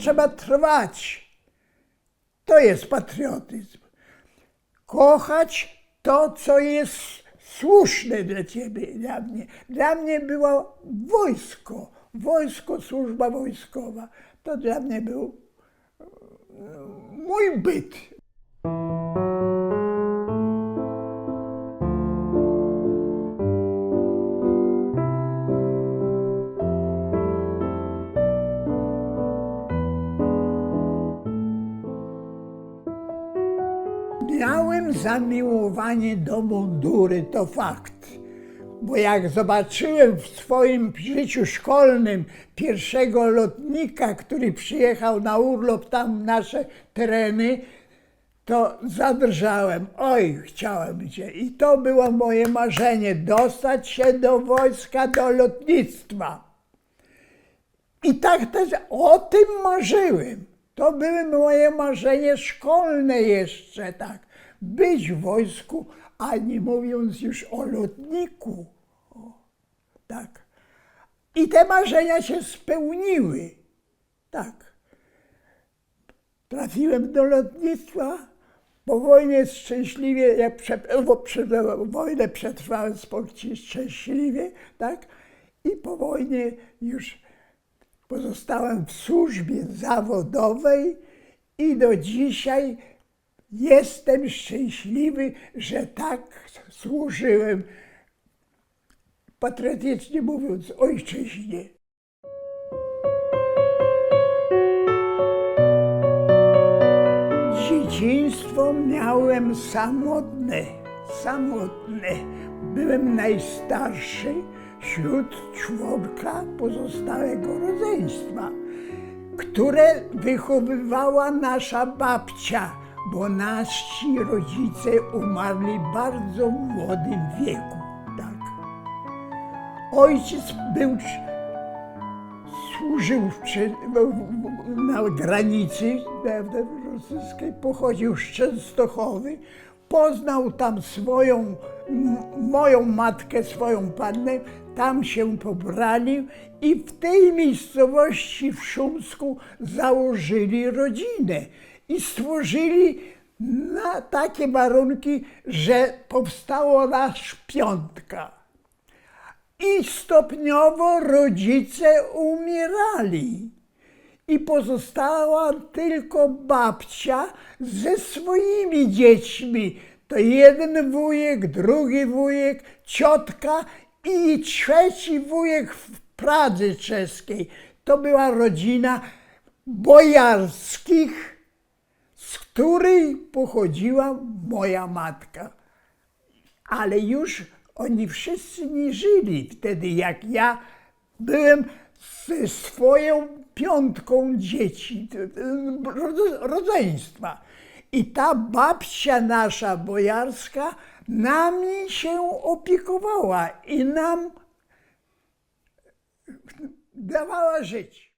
trzeba trwać. To jest patriotyzm. Kochać to, co jest słuszne dla ciebie, dla mnie. Dla mnie było wojsko, wojsko, służba wojskowa. To dla mnie był e, mój byt. Zamiłowanie do mundury, to fakt. Bo jak zobaczyłem w swoim życiu szkolnym pierwszego lotnika, który przyjechał na urlop tam nasze tereny, to zadrżałem. Oj, chciałem cię. I to było moje marzenie, dostać się do wojska, do lotnictwa. I tak też o tym marzyłem. To były moje marzenie szkolne jeszcze, tak. Być w wojsku, a nie mówiąc już o lotniku. O, tak. I te marzenia się spełniły. Tak. Trafiłem do lotnictwa. Po wojnie szczęśliwie, jak prze, bo prze, wojnę przetrwałem spokojnie, szczęśliwie, tak? I po wojnie już pozostałem w służbie zawodowej i do dzisiaj jestem szczęśliwy, że tak służyłem, patriotycznie mówiąc, ojczyźnie. Dzieciństwo miałem samotne, samotne. Byłem najstarszy wśród członka pozostałego rodzeństwa, które wychowywała nasza babcia, bo nasi rodzice umarli w bardzo młodym wieku. Tak. Ojciec był służył na granicy prawda, rosyjskiej, pochodził z Częstochowy, poznał tam swoją, moją matkę, swoją pannę, tam się pobrali i w tej miejscowości w Szumsku założyli rodzinę i stworzyli na takie warunki, że powstało nasz piątka. I stopniowo rodzice umierali. I pozostała tylko babcia ze swoimi dziećmi. To jeden wujek, drugi wujek, ciotka i trzeci wujek w Pradze czeskiej. To była rodzina bojarskich, której pochodziła moja matka ale już oni wszyscy nie żyli wtedy, jak ja byłem ze swoją piątką dzieci, rodzeństwa. I ta babcia nasza bojarska nami się opiekowała i nam dawała żyć.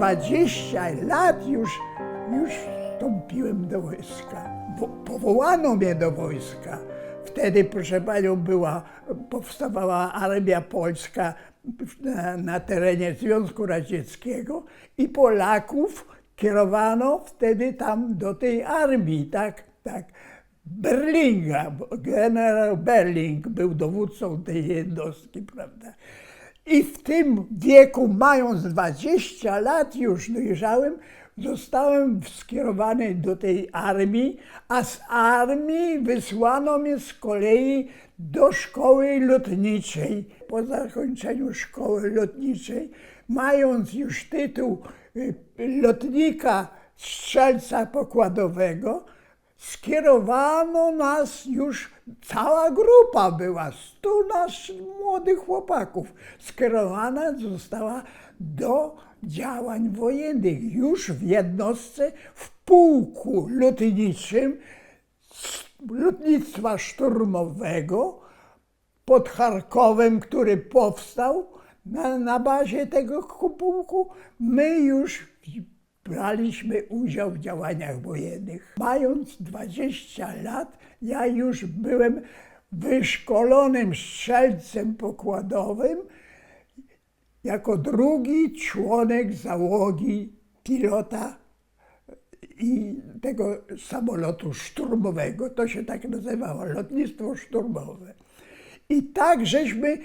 20 lat już, już wstąpiłem do wojska. Wo- Powołano mnie do wojska. Wtedy, proszę panią, była, powstawała armia polska na, na terenie Związku Radzieckiego i Polaków kierowano wtedy tam do tej armii, tak, tak. Berlinga, bo generał Berling był dowódcą tej jednostki, prawda. I w tym wieku, mając 20 lat, już dojrzałem, zostałem skierowany do tej armii, a z armii wysłano mnie z kolei do szkoły lotniczej. Po zakończeniu szkoły lotniczej, mając już tytuł y, lotnika strzelca pokładowego, skierowano nas już, cała grupa była, stu nas młodych chłopaków, skierowana została do działań wojennych, już w jednostce, w pułku lotniczym lotnictwa szturmowego pod Charkowem, który powstał na, na bazie tego kupułku my już braliśmy udział w działaniach wojennych. Mając 20 lat, ja już byłem wyszkolonym strzelcem pokładowym jako drugi członek załogi pilota i tego samolotu szturmowego. To się tak nazywało, lotnictwo szturmowe. I tak żeśmy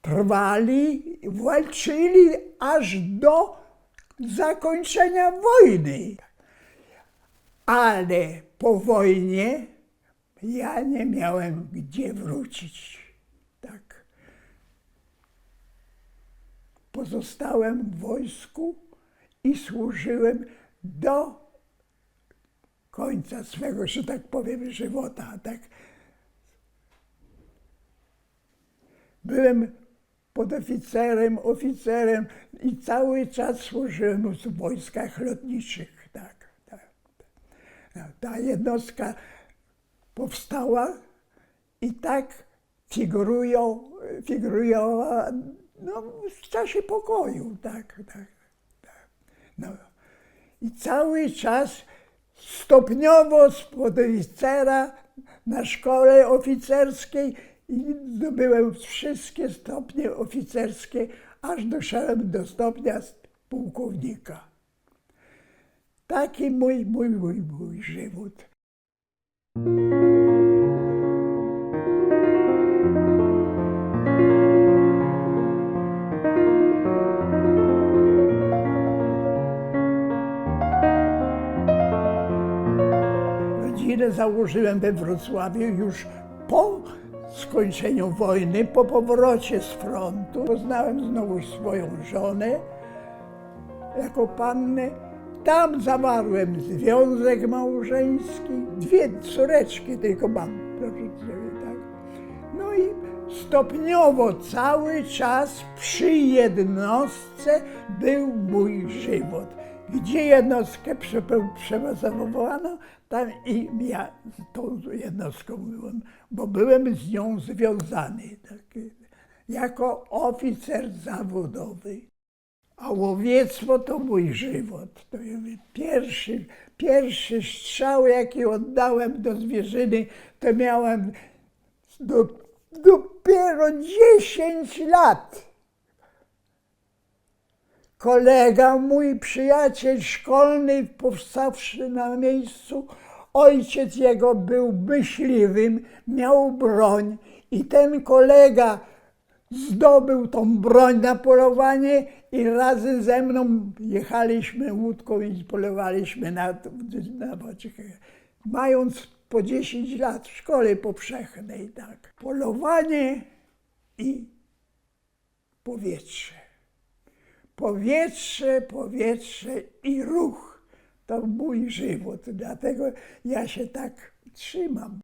trwali, walczyli aż do zakończenia wojny. Ale po wojnie ja nie miałem gdzie wrócić. Tak. Pozostałem w wojsku i służyłem do końca swego, że tak powiem, żywota. Tak. Byłem podoficerem, oficerem i cały czas służyłem w wojskach lotniczych. Tak, tak, tak. Ta jednostka powstała i tak figurują, figurowała no, w czasie pokoju. Tak, tak, tak. No. I cały czas stopniowo z podoficera na szkole oficerskiej i zdobyłem wszystkie stopnie oficerskie, aż doszedłem do stopnia pułkownika. Taki mój, mój, mój, mój żywot. Rodzinę założyłem we Wrocławiu już skończeniu wojny, po powrocie z frontu. Poznałem znowu swoją żonę jako pannę. Tam zawarłem związek małżeński. Dwie córeczki tylko mam, proszę sobie, tak. No i stopniowo cały czas przy jednostce był mój żywot. Gdzie jednostkę przebazowano, tam i ja z tą jednostką byłem, bo byłem z nią związany tak, jako oficer zawodowy. A łowiectwo to mój żywot. To pierwszy, pierwszy strzał, jaki oddałem do zwierzyny, to miałem do, dopiero 10 lat. Kolega, mój przyjaciel szkolny, powstawszy na miejscu, ojciec jego był myśliwym, miał broń i ten kolega zdobył tą broń na polowanie i razem ze mną jechaliśmy łódką i polowaliśmy na, na boczkę. Mając po 10 lat w szkole powszechnej, tak. Polowanie i powietrze. Powietrze, powietrze i ruch to mój żywot. Dlatego ja się tak trzymam.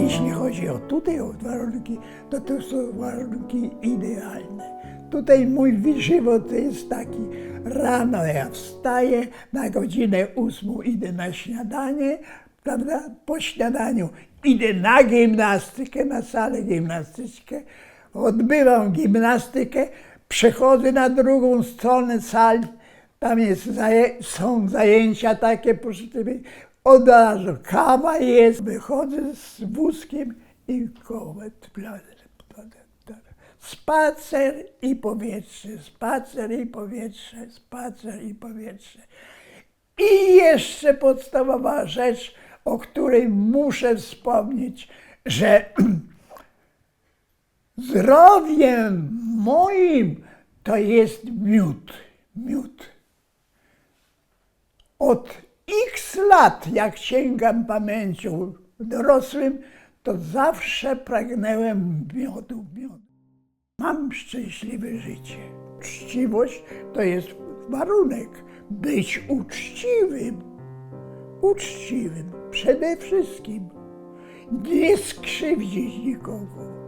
Jeśli chodzi o tutaj o warunki, to to są warunki idealne. Tutaj mój żywot jest taki, rano ja wstaję, na godzinę ósmą idę na śniadanie, prawda? Po śniadaniu idę na gimnastykę, na salę gimnastyczkę, odbywam gimnastykę, przechodzę na drugą stronę sali, tam jest, są zajęcia takie, proszę ciebie, od razu kawa jest, wychodzę z wózkiem i kołet. Spacer i powietrze, spacer i powietrze, spacer i powietrze. I jeszcze podstawowa rzecz, o której muszę wspomnieć, że zdrowiem moim to jest miód. Miód. Od x lat, jak sięgam pamięcią dorosłym, to zawsze pragnęłem miodu, miodu. Mam szczęśliwe życie. Uczciwość to jest warunek. Być uczciwym. Uczciwym przede wszystkim. Nie skrzywdzić nikogo.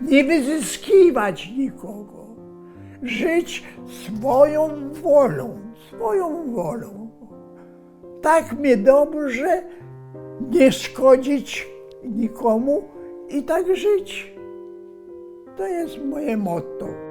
Nie wyzyskiwać nikogo. Żyć swoją wolą, swoją wolą. Tak mnie dobrze, nie szkodzić nikomu i tak żyć. To jest moje motto.